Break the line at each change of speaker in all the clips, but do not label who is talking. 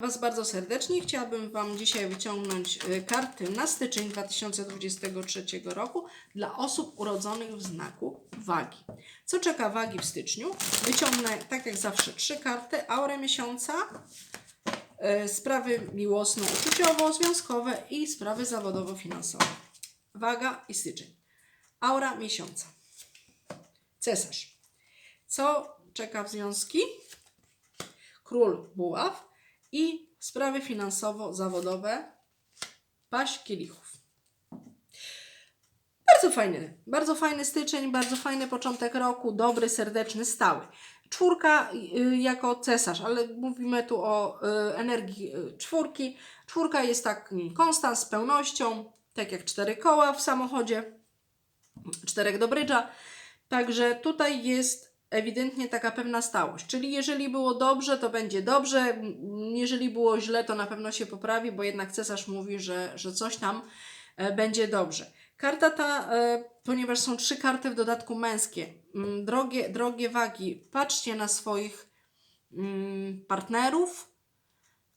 Was bardzo serdecznie. Chciałabym Wam dzisiaj wyciągnąć y, karty na styczeń 2023 roku dla osób urodzonych w znaku wagi. Co czeka wagi w styczniu? Wyciągnę, tak jak zawsze, trzy karty. Aurę miesiąca, y, sprawy miłosno-uczuciowo-związkowe i sprawy zawodowo-finansowe. Waga i styczeń. Aura miesiąca. Cesarz. Co czeka w związki? Król buław i sprawy finansowo-zawodowe paść kielichów. Bardzo fajny, bardzo fajny styczeń, bardzo fajny początek roku, dobry, serdeczny, stały. Czwórka y, jako cesarz, ale mówimy tu o y, energii y, czwórki. Czwórka jest tak mm, konstans z pełnością, tak jak cztery koła w samochodzie, czterech do brydża. Także tutaj jest ewidentnie taka pewna stałość. Czyli jeżeli było dobrze, to będzie dobrze. Jeżeli było źle, to na pewno się poprawi, bo jednak cesarz mówi, że, że coś tam e, będzie dobrze. Karta ta, e, ponieważ są trzy karty w dodatku męskie, m, drogie, drogie wagi, patrzcie na swoich mm, partnerów,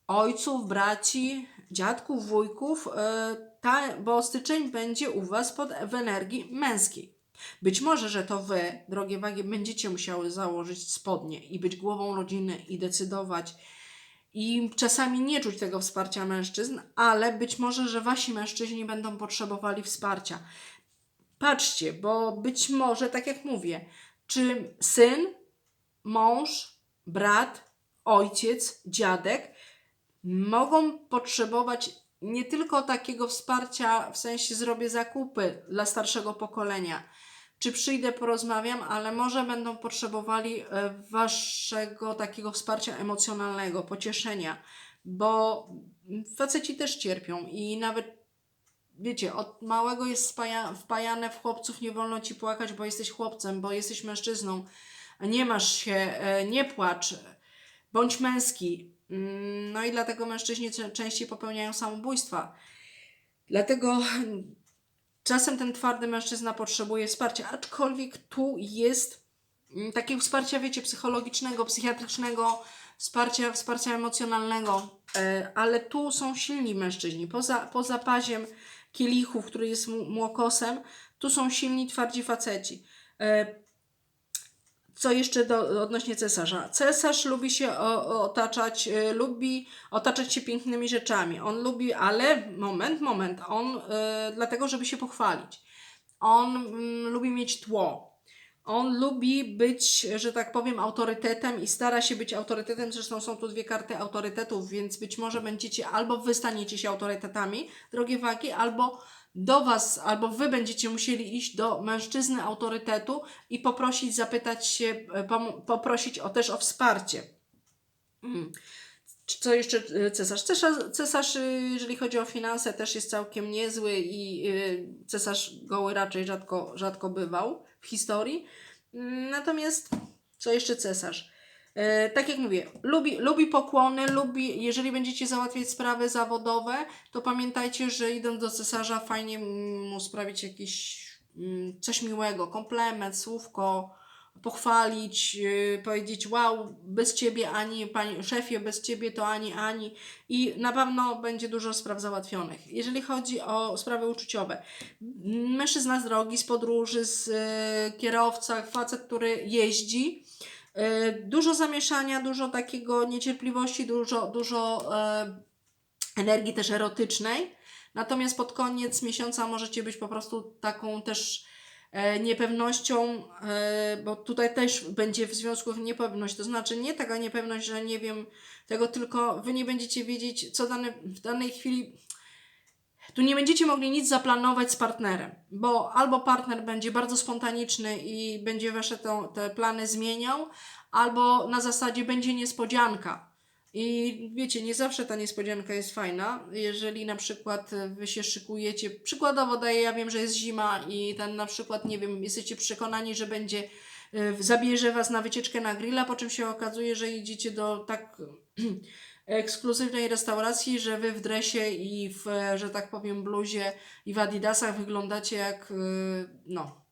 ojców, braci, dziadków, wujków, e, ta, bo styczeń będzie u Was pod, w energii męskiej. Być może, że to Wy, drogie wagi, będziecie musiały założyć spodnie i być głową rodziny i decydować i czasami nie czuć tego wsparcia mężczyzn, ale być może, że Wasi mężczyźni będą potrzebowali wsparcia. Patrzcie, bo być może, tak jak mówię, czy syn, mąż, brat, ojciec, dziadek mogą potrzebować nie tylko takiego wsparcia, w sensie zrobię zakupy dla starszego pokolenia, czy przyjdę, porozmawiam, ale może będą potrzebowali e, waszego takiego wsparcia emocjonalnego, pocieszenia, bo faceci też cierpią i nawet wiecie, od małego jest spaja, wpajane w chłopców, nie wolno ci płakać, bo jesteś chłopcem, bo jesteś mężczyzną, nie masz się, e, nie płacz, bądź męski. Mm, No i dlatego mężczyźni częściej popełniają samobójstwa. Dlatego czasem ten twardy mężczyzna potrzebuje wsparcia, aczkolwiek tu jest mm, takiego wsparcia, wiecie, psychologicznego, psychiatrycznego, wsparcia, wsparcia emocjonalnego, e, ale tu są silni mężczyźni. Poza, poza paziem kielichów, który jest młokosem, tu są silni, twardzi faceci. E, co jeszcze do, odnośnie cesarza? Cesarz lubi się otaczać, y, lubi otaczać się pięknymi rzeczami. On lubi, ale moment, moment, on y, dlatego, żeby się pochwalić. On mm, lubi mieć tło. On lubi być, że tak powiem, autorytetem i stara się być autorytetem. Zresztą są tu dwie karty autorytetów, więc być może będziecie albo wy staniecie się autorytetami, drogie wagi, albo do was, albo wy będziecie musieli iść do mężczyzny autorytetu i poprosić, zapytać się, e, poprosić o też o wsparcie. Mm. Co jeszcze e, cesarz? cesarz? Cesarz, jeżeli chodzi o finanse, też jest całkiem niezły i y, cesarz goły raczej rzadko, rzadko bywał w historii. Mm, Natomiast co jeszcze cesarz? E, tak jak mówię, lubi, lubi pokłony, lubi, jeżeli będziecie załatwiać sprawy zawodowe, to pamiętajcie, że idąc do cesarza, fajnie mu sprawić jakiś mm, coś miłego, komplement, słówko, pochwalić, yy, powiedzieć wow, bez ciebie ani, panie szefie, bez ciebie to ani, ani i na pewno będzie dużo spraw załatwionych. Jeżeli chodzi o sprawy uczuciowe, mężczyzna z drogi, z podróży, z yy, kierowca, facet, który jeździ, dużo zamieszania, dużo takiego niecierpliwości, dużo, dużo yy, energii też erotycznej. Natomiast pod koniec miesiąca możecie być po prostu taką też e, niepewnością, e, bo tutaj też będzie w związku niepewność. To znaczy nie taka niepewność, że nie wiem tego, tylko wy nie będziecie wiedzieć, co dane, w danej chwili. Tu nie będziecie mogli nic zaplanować z partnerem, bo albo partner będzie bardzo spontaniczny i będzie wasze to, te plany zmieniał, albo na zasadzie będzie niespodzianka. I wiecie, nie zawsze ta niespodzianka jest fajna. Jeżeli na przykład e, wy się szykujecie, przykładowo daję, ja wiem, że jest zima i ten na przykład, nie wiem, jesteście przekonani, że będzie, e, zabierze was na wycieczkę na grilla, po czym się okazuje, że idziecie do tak ekskluzywnej restauracji, że wy w dresie i w, że tak powiem, bluzie i w adidasach wyglądacie jak, e, no,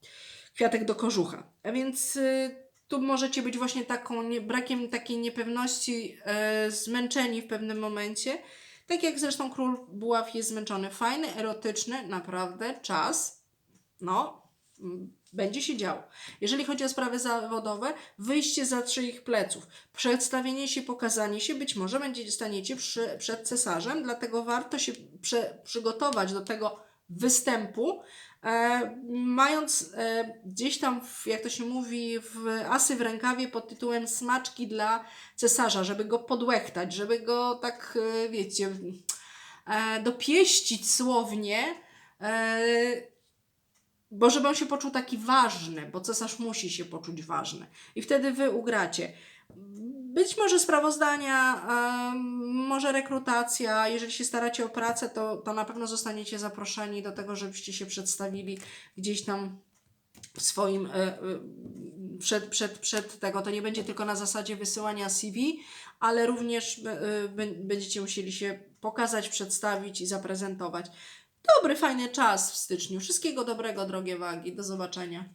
kwiatek do kożucha. A więc e, tu możecie być właśnie taką nie, brakiem takiej niepewności, e, zmęczeni w pewnym momencie. Tak jak zresztą król buław jest zmęczony. Fajny, erotyczny, naprawdę czas. No, będzie się działo. Jeżeli chodzi o sprawy zawodowe, wyjście za czyich pleców, przedstawienie się, pokazanie się, być może będzie staniecie przy, przed cesarzem, dlatego warto się prze, przygotować do tego występu, e, mając e, gdzieś tam, w, jak to się mówi, w asy w rękawie pod tytułem smaczki dla cesarza, żeby go podłechtać, żeby go tak, e, wiecie, e, dopieścić słownie, e, bo żeby on się poczuł taki ważny, bo cesarz musi się poczuć ważny. I wtedy wy ugracie. Być może sprawozdania, em, może rekrutacja. Jeżeli się staracie o pracę, to, to na pewno zostaniecie zaproszeni do tego, żebyście się przedstawili gdzieś tam w swoim e, e, przed, przed, przed tego. To nie będzie tylko na zasadzie wysyłania CV, ale również bę- będziecie musieli się pokazać, przedstawić i zaprezentować. Dobry, fajny czas w styczniu. Wszystkiego dobrego, drogie wagi. Do zobaczenia.